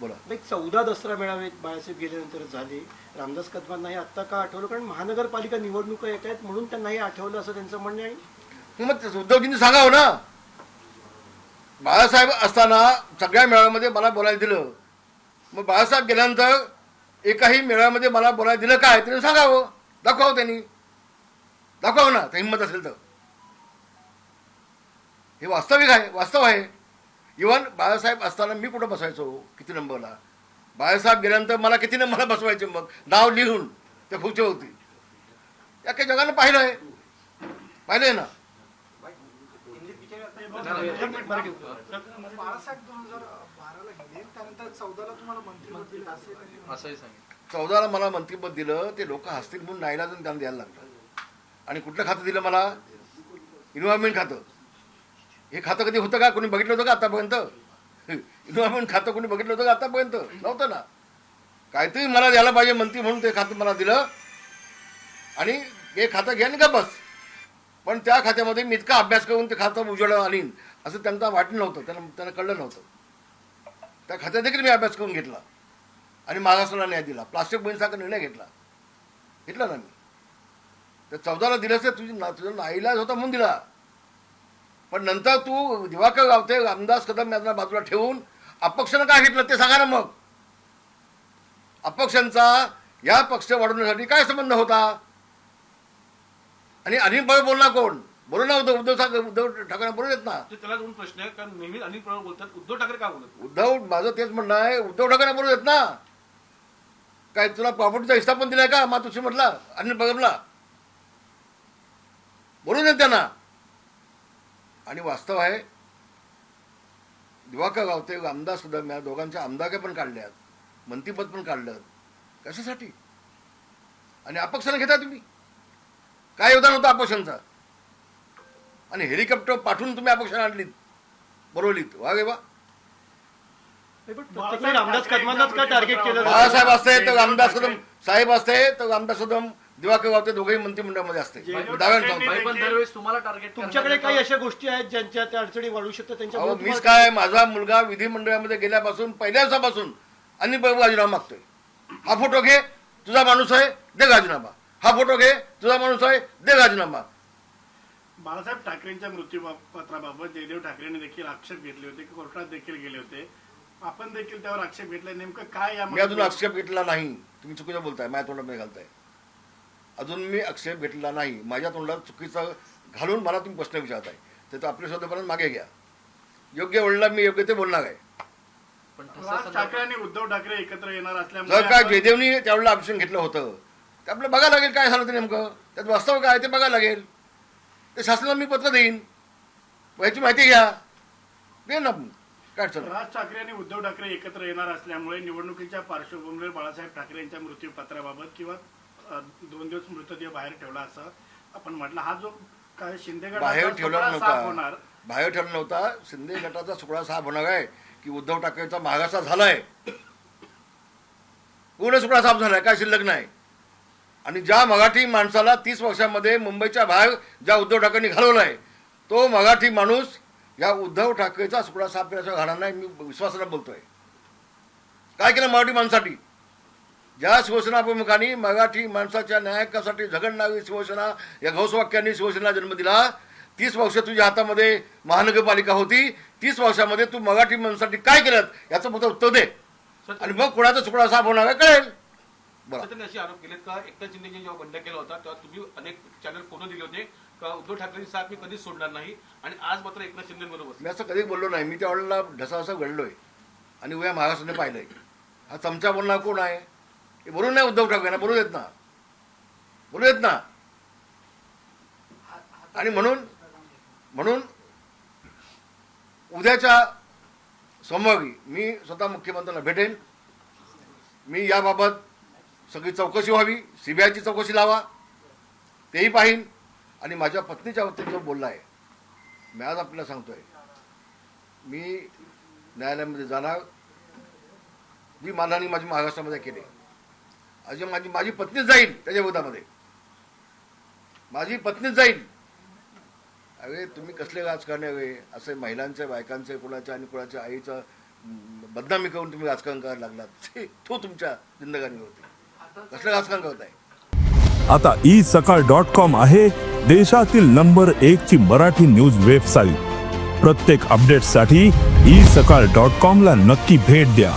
बोला. चौदा दसरा मेळावे बाळासाहेब गेल्यानंतर झाले. रामदास कदमांना हे आत्ता का आठवलं? कारण महानगरपालिका निवडणुका येत आहेत म्हणून त्यांना हे आठवलं असं त्यांचं म्हणणं आहे. मग उद्धवजींनी सांगावं ना. बाळासाहेब असताना सगळ्या मेळाव्यामध्ये मला बोलायला दिलं. मग बाळासाहेब गेल्यानंतर एकाही मेळाव्यामध्ये मला बोलायला दिलं काय? त्यांनी सांगावं. दाखवावं त्यांनी. दाखवावं ना. हिंमत असेल तर. हे वास्तविक आहे. वास्तव आहे. इवन बाळासाहेब असताना मी कुठं बसायचो? किती नंबरला बाळासाहेब गेल्यानंतर मला किती नंबरला बसवायचे मग? नाव लिहून ते फुचे होती. या काही जगानं पाहिलं आहे पाहिलं आहे ना चौदाला मला मंत्रिपद दिलं ते लोक हसतील म्हणून नाईला त्यांना द्यायला लागलं आणि कुठलं खातं दिलं मला? इन्व्हायरमेंट खातं. हे खातं कधी होतं का? कोणी बघितलं होतं का आतापर्यंत? म्हणून खातं कोणी बघितलं होतं का आतापर्यंत? नव्हतं ना. काहीतरी मला द्यायला पाहिजे म्हणते म्हणून ते खातं मला दिलं. आणि हे खातं घ्या का बस? पण त्या खात्यामध्ये मी इतका अभ्यास करून ते खातं उजळं आणीन असं त्यांना वाटलं नव्हतं. त्यांना त्यांना कळलं नव्हतं. त्या खात्यात देखील मी अभ्यास करून घेतला. आणि महाराष्ट्राला न्याय दिला. प्लास्टिक बहिणीसारखा निर्णय घेतला. घेतला ना मी. तर चौदाला दिलं तर तुझी ना तुझा नाईलाज होता म्हणून दिला. पण नंतर तू दिवाकर गावते रामदास कदम यांना बाजूला ठेवून अपक्षानं काय घेतलं ते सांगा ना मग. अपक्षांचा या पक्ष वाढवण्यासाठी काय संबंध होता? आणि अनिल पवार बोलला कोण? बोलू ना उद्धव उद्धव ठाकरे उद्धव ठाकरे बोलू देत ना. ते त्याला दोन प्रश्न आहे कारण नेहमी अनिल पवार बोलतात. उद्धव ठाकरे का बोलत उद्धव माझं तेच म्हणणं आहे. उद्धव ठाकरे बोलू देत ना. काय तुला प्रॉपर्टीचा हिस्सा पण दिलाय का मातोश्री म्हटला अनिल पगमला बोलू देत त्यांना. आणि वास्तव आहे दिवाकर गावते आमदार सुद्धा मी दोघांच्या आमदारके पण काढल्यात मंत्रीपद पण काढलं. कशासाठी? आणि अपक्षानं घेता तुम्ही? काय योगदान होतं अपक्षांचा? आणि हेलिकॉप्टर पाठवून तुम्ही अपक्षानं आणलीत बोलवलीत वा गे वा? बाळासाहेब असते तर रामदास कदम साहेब असते तर रामदास कदम दिवाकर गावते दोघेही मंत्रिमंडळामध्ये असते. डाव्याला भाई पण दरवेळेस तुम्हाला टार्गेट तुमच्याकडे काही अशा गोष्टी आहेत ज्यांच्या त्या अडचणी वाढू शकतात? त्यांच्या अहो मीच काय माझा मुलगा विधिमंडळामध्ये गेल्यापासून पहिल्या दिवसापासून बाबू राजीनामा मागतोय. हा फोटो घे तुझा माणूस आहे दे राजीनामा. हा फोटो घे तुझा माणूस आहे दे राजीनामा. बाळासाहेब ठाकरेंच्या मृत्यूपत्राबाबत जयदेव ठाकरेंनी देखील आक्षेप घेतले होते कोर्टात देखील गेले होते. आपण देखील त्यावर आक्षेप घेतला नेमकं काय या मी अजून आक्षेप घेतला नाही. तुम्ही चुकीचं बोलताय माझ्या तोंडामध्ये घालताय. अजून मी आक्षेप घेतलेला नाही. माझ्या तोंडात चुकीचं घालून मला तुम्ही प्रश्न विचारताय तर तो आपल्या शब्दापर्यंत मागे घ्या. योग्य वळला मी योग्य ते बोलणार आहे. पण राज तसं ठाकरे आणि उद्धव ठाकरे एकत्र येणार असल्यामुळे जर काय आपण- जयदेवनी त्यावेळेला ऑप्शन घेतलं होतं. ते आपलं बघायला लागेल काय झालं ते नेमकं. त्यात वास्तव काय ते बघायला लागेल. ते शासनाला मी पत्र देईन. याची माहिती घ्या. दे ना काय अडचण नाही. राज ठाकरे आणि उद्धव ठाकरे एकत्र येणार असल्यामुळे निवडणुकीच्या पार्श्वभूमीवर बाळासाहेब ठाकरे यांच्या मृत्यूपत्राबाबत किंवा दोन दिवस मृतदेह बाहेर ठेवला असं आपण म्हटलं. हा जो काय शिंदे बाहेर ठेवला नव्हता. बाहेर ठेवला नव्हता. शिंदे गटाचा सुकडा साफ होणार आहे की उद्धव ठाकरेंचा महागासा झालाय. पूर्ण सुकडा साफ झालाय? काय शिल्लक नाही. आणि ज्या मराठी माणसाला तीस वर्षामध्ये मुंबईच्या बाहेर ज्या उद्धव ठाकरेंनी घालवलाय तो मराठी माणूस या उद्धव ठाकरेचा सुकडा साफ घालणार नाही मी विश्वासानं बोलतोय. काय केलं मराठी माणसाठी ज्या शिवसेना प्रमुखांनी मराठी माणसाच्या न्यायकासाठी झगडणारी शिवसेना या घोषवाक्यांनी शिवसेना जन्म दिला. तीस वर्ष तुझ्या हातामध्ये महानगरपालिका होती. तीस वर्षामध्ये तू मराठी माणसासाठी काय केलं? याचं फक्त उत्तर दे. आणि मग कोणाचा सुकडा साफ होणार आहे कळेल. बरं. त्यांनी असे आरोप केलेत का? एकनाथ शिंदेने जेव्हा बंड केला होता तेव्हा तुम्ही अनेक चॅनल दिले होते. का उद्धव साथ मी कधीच सोडणार नाही? आणि आज मात्र एकनाथ शिंदे बरोबर मी असं कधी बोललो नाही. मी त्यावेळेला ढसा असं घडलोय. आणि उद्या महाराष्ट्राने पाहिलंय. हा चमचा बोलणार कोण आहे? ते बोलून नाही उद्धव ठाकरे बोलू देत ना. बोलू देत ना. आणि म्हणून म्हणून उद्याच्या सोमवारी मी स्वतः मुख्यमंत्र्यांना भेटेन. मी याबाबत सगळी चौकशी व्हावी सीबीआयची चौकशी लावा तेही पाहीन. आणि माझ्या पत्नीच्या वतीने जो बोलला आहे मी आज आपल्याला सांगतोय मी न्यायालयामध्ये जाणार जी मानहानी माझी महाराष्ट्रामध्ये केली. अजून माझी माझी पत्नीच जाईल त्याच्या विरोधामध्ये. माझी पत्नीच जाईल. अरे तुम्ही कसले राजकारण हवे असे महिलांचे बायकांचे कुणाच्या आणि कुणाच्या आईचं बदनामी करून तुम्ही राजकारण करायला लागलात. तो तुमच्या जिंदगानीवरती कसलं राजकारण करताय? आता ई सकाळ डॉट कॉम आहे देशातील नंबर एक ची मराठी न्यूज वेबसाईट. प्रत्येक अपडेटसाठी ई सकाळ डॉट कॉम ला नक्की भेट द्या.